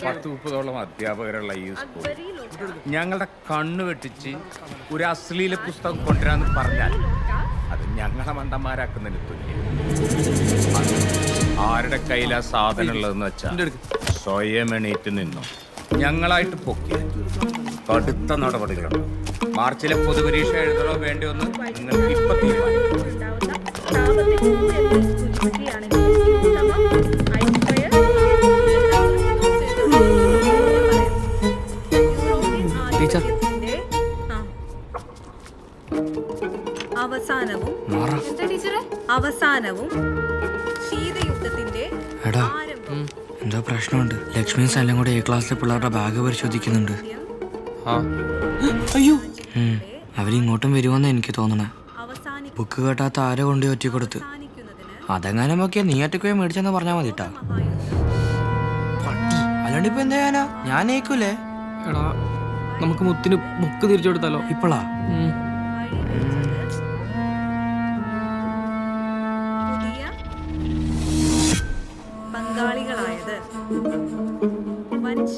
പത്ത് മുപ്പതോളം അധ്യാപകരുള്ള ഈ സ്കൂൾ. ഞങ്ങളുടെ കണ്ണ് വെട്ടിച്ച് ഒരു അശ്ലീല പുസ്തകം കൊണ്ടുവരാന്ന് പറഞ്ഞാൽ അത് ഞങ്ങളെ മണ്ടന്മാരാക്കുന്നതിന് തുല്യം. ആരുടെ കയ്യിലാ സാധനം ഉള്ളതെന്ന് വെച്ചാൽ സ്വയം എണീറ്റ് നിന്നു. ഞങ്ങളായിട്ട് പൊക്കി കടുത്ത നടപടികളുണ്ട് മാർച്ചിലെ പൊതുപരീക്ഷ എഴുതണോ വേണ്ടി ഒന്ന് നിങ്ങൾക്ക് ഇപ്പൊ തീരുമാനിക്കാം. അവസാനവും അവസാനവും ശീതയുദ്ധത്തിന്റെ എടാ ആരംഭം. എന്തോ പ്രശ്നമുണ്ട്. ലക്ഷ്മി സ്ഥലം കൂടെ എ ക്ലാസ്സിലെ പിള്ളേരുടെ ബാഗ് പരിശോധിക്കുന്നുണ്ട്. ആ. അയ്യോ. അവരിങ്ങോട്ടും വരുമെന്ന് എനിക്ക് തോന്നണേ. ബുക്ക് കേട്ടാത്ത ആരോ കൊണ്ട് ഒറ്റ കൊടുത്ത് അതെങ്ങാനും ഒക്കെ നീ ഒറ്റയ്ക്ക് മേടിച്ചെന്ന് പറഞ്ഞാൽ മതി കേട്ടാ അല്ലാണ്ട് ഇപ്പൊ എന്താ ഞാനാ ഞാൻ ഏക്കൂലേ? എടാ നമുക്ക് മുത്തിന് ബുക്ക് തിരിച്ചു കൊടുത്താലോ? ഇപ്പളാ?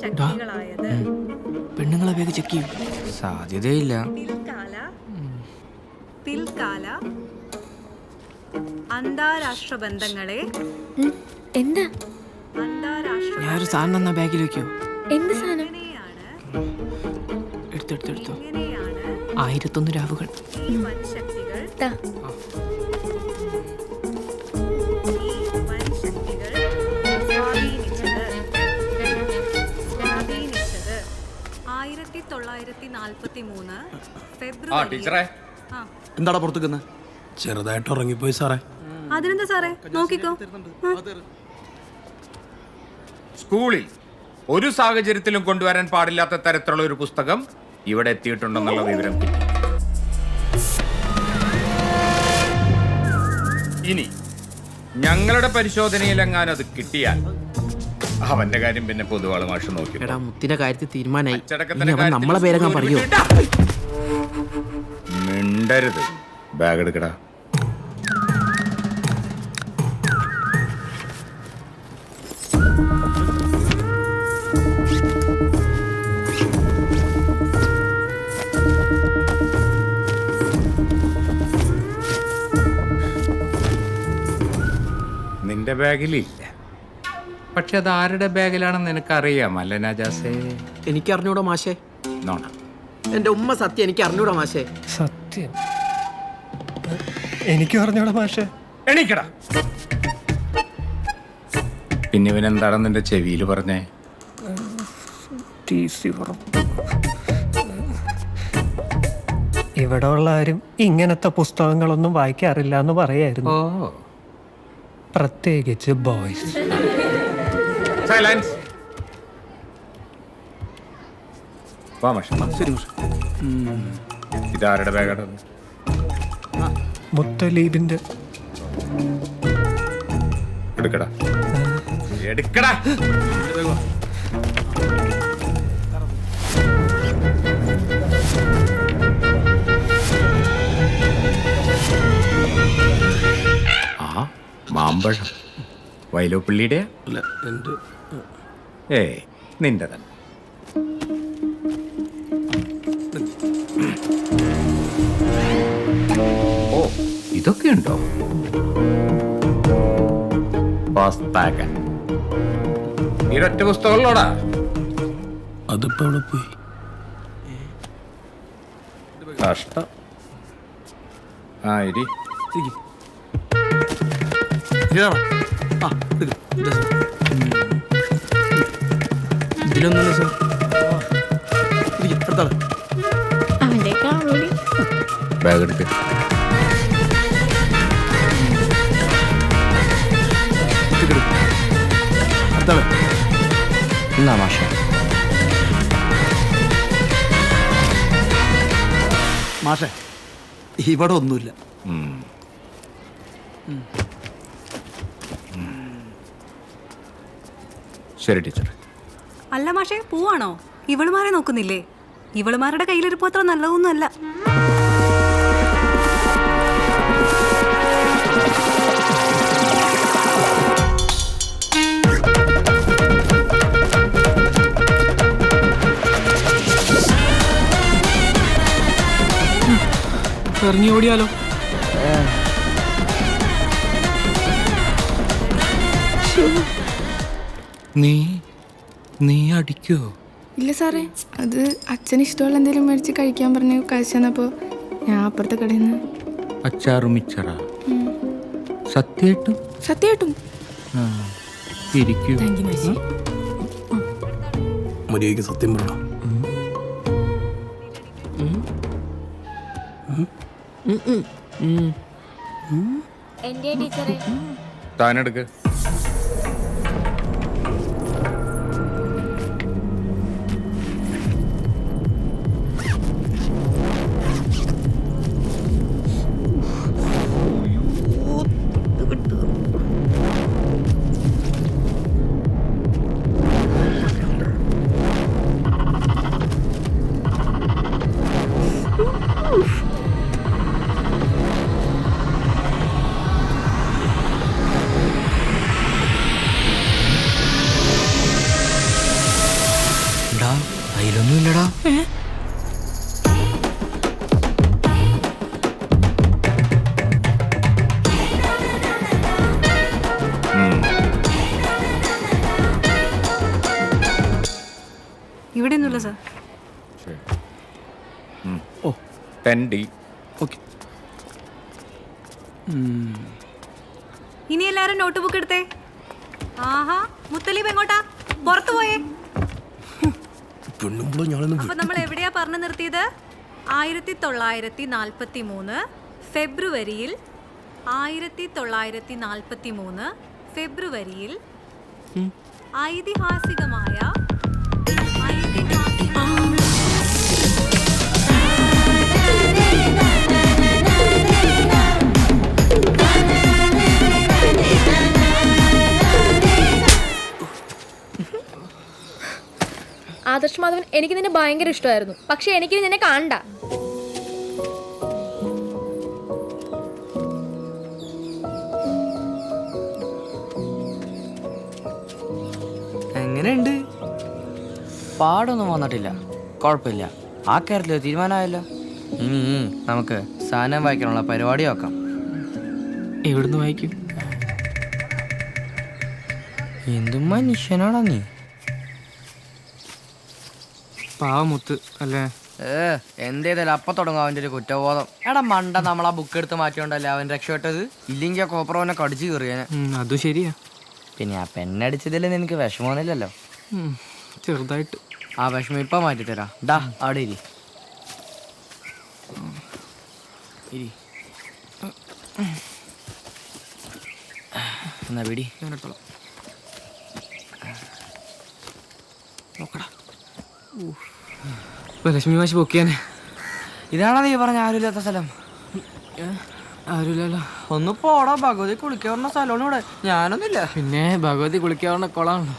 ശക്തികളായത്. പെണ്ണുങ്ങളെ വേഗം ചെക്ക് ചെയ്യും. സാധ്യതയില്ല. പിൽക്കാല പിൽക്കാല അന്താരാഷ്ട്ര ബന്ധങ്ങളെ. എന്താ? അന്താരാഷ്ട്ര ഞാനൊരു സാധനം എന്നാ ബാഗിൽ വെക്കോ. എന്ത് സാധനം? എടുത്തെടുത്തെടുത്തോ ആയിരത്തൊന്ന് രാവുകൾ. ശക്തികൾ ആ ഫെബ്രുവരി ടീച്ചറെ. ആ. എന്താടാ പുറത്തേക്കുന്ന ചെറുതായിട്ട് ഉറങ്ങിപ്പോയി സാറേ. അതിനെന്താ സാറേ? നോക്കിക്കോ. ആ. സ്കൂളിൽ ഒരു സാഹചര്യത്തിലും കൊണ്ടുവരാൻ പാടില്ലാത്ത തരത്തിലുള്ള ഒരു പുസ്തകം ഇവിടെ എത്തിയിട്ടുണ്ടെന്നുള്ള വിവരം കിട്ടി. ഇനി ഞങ്ങളുടെ പരിശോധനയിൽ എങ്ങാനും അത് കിട്ടിയാൽ അവന്റെ കാര്യം പിന്നെ പൊതുവാൾ മാഷ് നോക്കി. എടാ മുത്തിന്റെ കാര്യത്തിൽ തീരുമാനായി. ഇനി അവൻ നമ്മളെ പേരങ്ങാൻ ഞാൻ പറയോ. മിണ്ടരുത്. ബാഗ് എടുക്കടാ. നിന്റെ ബാഗിലില്ല? പക്ഷെ അത് ആരുടെ ബാഗിലാണെന്ന് നിനക്കറിയാം അല്ല നജാസേ? എനിക്ക് അറിഞ്ഞൂടാ മാഷേ. നോണ. എന്റെ ഉമ്മ സത്യം എനിക്ക് അറിഞ്ഞൂടാ മാഷേ. സത്യം? എനിക്ക് അറിഞ്ഞൂടാ മാഷേ. എണീക്കടാ. പിന്നെ ഇവനെന്താണ് നിന്റെ ചെവിയിൽ പറഞ്ഞേ? ഇവിടെ ഉള്ള ആരും ഇങ്ങനത്തെ പുസ്തകങ്ങളൊന്നും വായിക്കാറില്ല എന്ന് പറയായിരുന്നു. ഓ. പ്രത്യേകിച്ച് ബോയ്സ്. സൈലൻസ് വാ മാഷെ. ശരി ഇതാരുടെ ബാഗാണ് മുത്തലീബിന്റെ. എടുക്കടാ. എടുക്കടാ. ആ മാമ്പഴം. വയലോപ്പള്ളിയുടെ അല്ല എന്റെ ഏ നിന്റെ തന്നെ ഓ ഇതൊക്കെ ഉണ്ടോ ഒറ്റ പുസ്തകമുള്ളോടാ അതിപ്പോ അവിടെ പോയി? കഷ്ടം. ആ ഇരി. ആ, എടുക്ക്. ഇതാ സാർ. ഇതിലൊന്നുമില്ല സാർ ഇരിക്ക്, അടുത്താൾ. അവന്റെ കാണൂടി ബാഗ് എടുക്ക് ഇരിക്ക്, എടുക്ക്. അടുത്താൾ. മാഷേ മാഷെ ഇവിടെ ഒന്നുമില്ല ശരി ടീച്ചർ അല്ല മാഷേ പോവാണോ? ഇവളുമാരെ നോക്കുന്നില്ലേ? ഇവളുമാരുടെ കയ്യിലിരിപ്പോ അത്ര നല്ലതൊന്നുമല്ല. ഇറങ്ങി ഓടിയാലോ? നീ നീ അടിക്കോ ഇല്ല സാറേ അത് അച്ഛന് ഇഷ്ടമുള്ള എന്തെങ്കിലും മേടിച്ച് കഴിക്കാൻ പറഞ്ഞു തന്നപ്പോൾ ഞാൻ അപ്പുറത്തെ കടയിൽ നിന്ന് അച്ചാറും മിച്ചറ സത്യായിട്ടും സത്യമായിട്ടും ഇരിക്കൂ താങ്ക് യു മേശി മര്യാദയ്ക്ക് സത്യം പറയണം താനെടുക്ക് ഇവിടെ ഒന്നുമില്ല സാർ ഓ. Ten D. ഓക്കെ. ഇനി എല്ലാരും നോട്ട് ബുക്ക് എടുത്തേ. ആഹാ മുത്തലീബ് എങ്ങോട്ടാ? പുറത്തു പോയേ. അപ്പൊ നമ്മൾ എവിടെയാ പറഞ്ഞു നിർത്തിയത്? ആയിരത്തി തൊള്ളായിരത്തി നാൽപ്പത്തി മൂന്ന് ഫെബ്രുവരിയിൽ ആയിരത്തി തൊള്ളായിരത്തി നാൽപ്പത്തി മൂന്ന് ഫെബ്രുവരിയിൽ ഐതിഹാസികമായ ആദർശ് മാധവൻ എനിക്ക് നിന്നെ ഭയങ്കര ഇഷ്ടമായിരുന്നു. പക്ഷെ എനിക്ക് നിന്നെ കാണണ്ട എങ്ങനെയുണ്ട്? പാടൊന്നും വന്നിട്ടില്ല. കുഴപ്പമില്ല. ആ കാര്യത്തിൽ തീരുമാനമായല്ലോ. ഇനി നമുക്ക് സാധനം വായിക്കാനുള്ള പരിപാടി നോക്കാം. എവിടുന്ന് വായിക്കും? എന്തും മനുഷ്യനാടാ നീ? പാവമുത്ത് അല്ലേ? ഏ എന്തേതല്ല അപ്പൊ തുടങ്ങും അവന്റെ ഒരു കുറ്റബോധം. എടാ മണ്ട നമ്മൾ ആ ബുക്ക് എടുത്ത് മാറ്റിയോണ്ടല്ലേ അവൻ രക്ഷപ്പെട്ടത്? ഇല്ലെങ്കിൽ ആ കോപ്പറവനെ കടിച്ചു കയറിയാനെ അത് ശരിയാ. പിന്നെ ആ പെണ്ണടിച്ചതിൽ നിനക്ക് വിഷമമൊന്നുമില്ലല്ലോ? ചെറുതായിട്ട്. ആ വിഷമം ഇപ്പൊ മാറ്റി തരാം ഡാ അവിടെ ഇരി. ഇരി. എന്നാ പിടി. ഞാനിട്ടോളാം നോക്കടാ. ഇപ്പൊ ലക്ഷ്മി മാഷി പൊക്കിയാനെ ഇതാണോ നീ പറഞ്ഞ ആരുമില്ലാത്ത സ്ഥലം? ആരുമില്ലല്ലോ. ഒന്ന് പോടാ ഭഗവതി കുളിക്കാൻ പറഞ്ഞ സ്ഥലമാണ് ഇവിടെ. ഞാനൊന്നുമില്ല. പിന്നെ ഭഗവതി കുളിക്കാൻ കുളിക്കാവുന്ന കുളമാണല്ലോ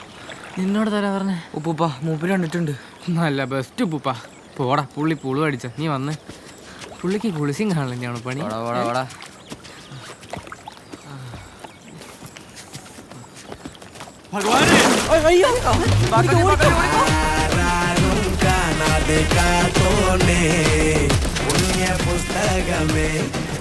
നിന്നോട് തരാ പറഞ്ഞേ? ഉപ്പുപ്പ മൂപ്പിൽ കണ്ടിട്ടുണ്ട്. നല്ല ബെസ്റ്റ് ഉപ്പൂപ്പ. പോടാ പുള്ളി പുളു അടിച്ച നീ വന്ന്. പുള്ളിക്ക് കുളിസിയും കാണില്ലാണ് പണി? പോടാ देखा तूने पुण्य पुस्तक में